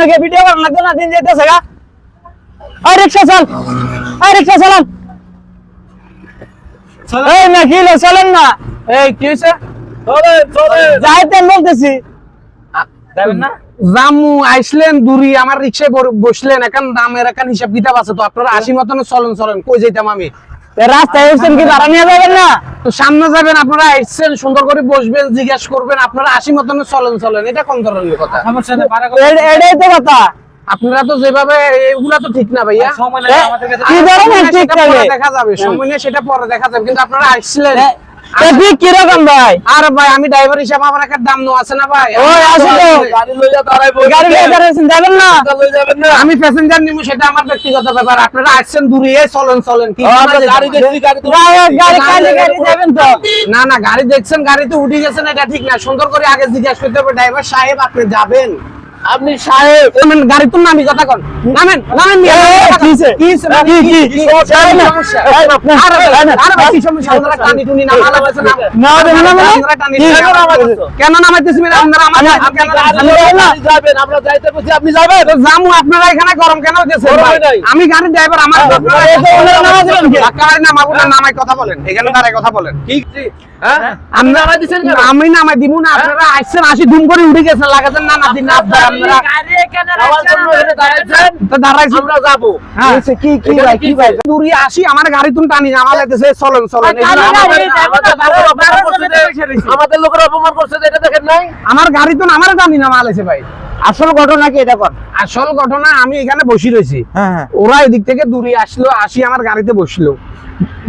নাকি ভিডিও করার লাগবে না দিন যাইতেছে গা। আর রিক্সা চাল আর রিক্সা চালান। এই না কি হলো চলেন না। এই কি যাইতে বলতেছি। যাবেন না? জামু আইসলেন দূরি আমার রিক্সায় বসলেন এখন দামের এখন হিসাব কিতাব আছে তো আপনারা আশি মতন চলেন চলেন কই যাইতাম আমি? রাস্তায় উঠছেন কি ভাড়া নিয়ে যাবেন না? তো সামনে যাবেন আপনারা আইসছেন সুন্দর করে বসবেন জিজ্ঞাসা করবেন আপনারা আশি মতন চলেন চলেন এটা কোন ধরনের কথা? এটাই তো আপনারা তো যেভাবে এগুলা তো ঠিক না ভাইয়া। সময় দেখা যাবে সময় নিয়ে সেটা পরে দেখা যাবে কিন্তু আপনারা আসছিলেন এ, ঠিক কীরকম ভাই? আর ভাই আমি ড্রাইভার হিসাবে আমার একটা দাম নো আছে না ভাই? ওই আছে তো গাড়ি লইয়া দাঁড়াইবো গাড়ি দাঁড়িয়েছেন যাবেন না? যাবেন না। আমি প্যাসেঞ্জার নিব সেটা আমার ব্যক্তিগত ব্যাপার। আপনারা আসছেন দূরে চলেন চলেন কি গাড়ি দেখছি গাড়ি তো গাড়ি গাড়ি গাড়ি গাড়ি যাবেন তো। না না গাড়ি দেখছেন গাড়িতে উঠে গেছেন এটা ঠিক না। সুন্দর করে আগে জিজ্ঞাসা করতে হবে ড্রাইভার সাহেব আপনি যাবেন? আপনি সাহেব নামেন গাড়ি তো নামি কথা কন নামেন নামেন? কি? কি? সমস্যা? না, আপনার- আরে না, আরে কি সমস্যা? আপনারা টানি টুনি না? না, দেবেন না, মানে? টানি কেন নামাইতেছি মানে আপনারা আমি- না। গাড়ি যাবেন আমরা যাইতে আপনি যাবেন তো জামু আপনারা এখানে গরম কেন? হয় নাই। আমি গাড়ি ড্রাইভার আমার আপনারা ওনারা নামাজ কি? মারি নামাবো না নামাই কথা বলেন এখানে দাঁড়ায় কথা বলেন কি হ্যাঁ আপনি নামাই দিছেন আমি নামাই দিব না আপনারা আসছেন আসি ধুম করে উঠে গেছেন লাগাছেন না না দিন না আপনারা আমরা যাব। হ্যাঁ। কি কি ভাই কি ভাই? দূরে আসি আমার গাড়ি তুমি টানি লাগতেছে চলেন চলেন। আমাদের লোকের অপমান করছে যে- আমাদের লোকের অপমান করছে যে এটা দেখেন নাই? আমার গাড়ি তো আমার টানি নামা লাগছে ভাই। আসল ঘটনা কি এটা কর আসল ঘটনা আমি এখানে বসি রয়েছি। হ্যাঁ হ্যাঁ। ওরা এদিক থেকে দূরে আসলো আসি আমার গাড়িতে বসল।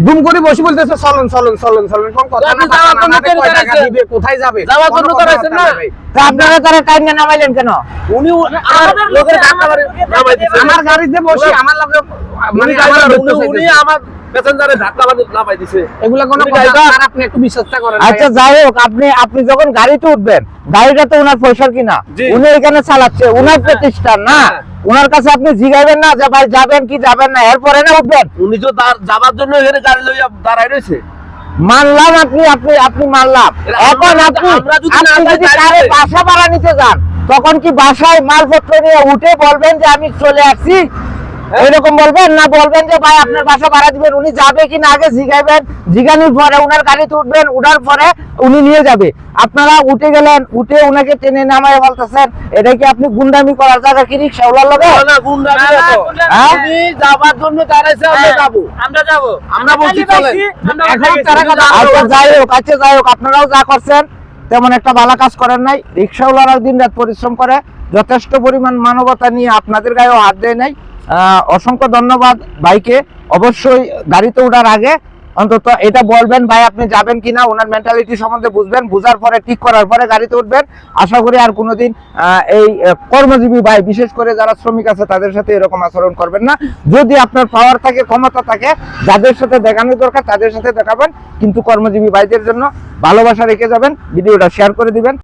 দুম করে বসে বলতেছে চলন চলন চলন চলন কোন কথা না টাকা দিবে কোথায় যাবে? জন্য না? আপনারা তারা টাইম নামাইলেন কেন? উনি আমার লোকের গাড়িতে বসে আমার লগে মানে উনি আমার প্যাসেঞ্জারে ধাক্কা মারি দিছে। এগুলা কোনো উনি কথা driver। না, আর আপনি একটু বিশ্বাসটা করেন আচ্ছা যাই হোক আপনি আপনি যখন গাড়িতে উঠবেন গাড়িটা তো ওনার পয়সার কিনা। উনি এখানে চালাচ্ছে ওনার প্রতিষ্ঠান না? হ্যাঁ। ওনার কাছে আপনি জিগাইবেন না যে ভাই যাবেন কি যাবেন না? এরপরে না উঠবেন? উনি তো যাবার জন্য এখানে গাড়ি লইয়া দাঁড়াই রয়েছে। মানলাম আপনি আপনি আপনি মানলাম। এখন আপনি আপনি যদি কারে বাসা ভাড়া নিতে যান তখন কি বাসায় মালপত্র নিয়ে উঠে বলবেন যে আমি চলে আসছি এরকম বলবেন? না বলবেন যে ভাই আপনার বাসা ভাড়া দিবেন। উনি যাবে কি না আগে জিগাইবেন। জিগানোর পরে উনার গাড়িতে উঠবেন উঠার পরে উনি নিয়ে যাবে। আপনারা উঠে গেলেন উঠে উনাকে টেনে নামায় বলতেছেন এটা কি আপনি গুন্ডামি করার জায়গা কি লগে? হ্যাঁ? যাবার জন্য আমরা হ্যাঁ, যাব। আমরা বলছি। তারা কথা- আচ্ছা যাই হোক আচ্ছা যাই হোক আপনারাও যা করছেন তেমন একটা ভালো কাজ করেন নাই। রিক্সা রিক্সাওয়ালারা দিন রাত পরিশ্রম করে যথেষ্ট পরিমাণ মানবতা নিয়ে আপনাদের গায়েও হাত দেয় নাই। অসংখ্য ধন্যবাদ ভাইকে। অবশ্যই গাড়িতে ওঠার আগে অন্তত এটা বলবেন, ভাই, আপনি যাবেন কিনা, ওনার মেন্টালিটি সম্বন্ধে বুঝবেন, বুঝার পরে, ঠিক করার পরে গাড়িতে উঠবেন। আশা করি আর কোনোদিন এই কর্মজীবী ভাই, বিশেষ করে যারা শ্রমিক আছে, তাদের সাথে এরকম আচরণ করবেন না। যদি আপনার পাওয়ার থাকে, ক্ষমতা থাকে, যাদের সাথে দেখানো দরকার, তাদের সাথে দেখাবেন। কিন্তু কর্মজীবী ভাইদের জন্য ভালোবাসা রেখে যাবেন, ভিডিওটা শেয়ার করে দিবেন।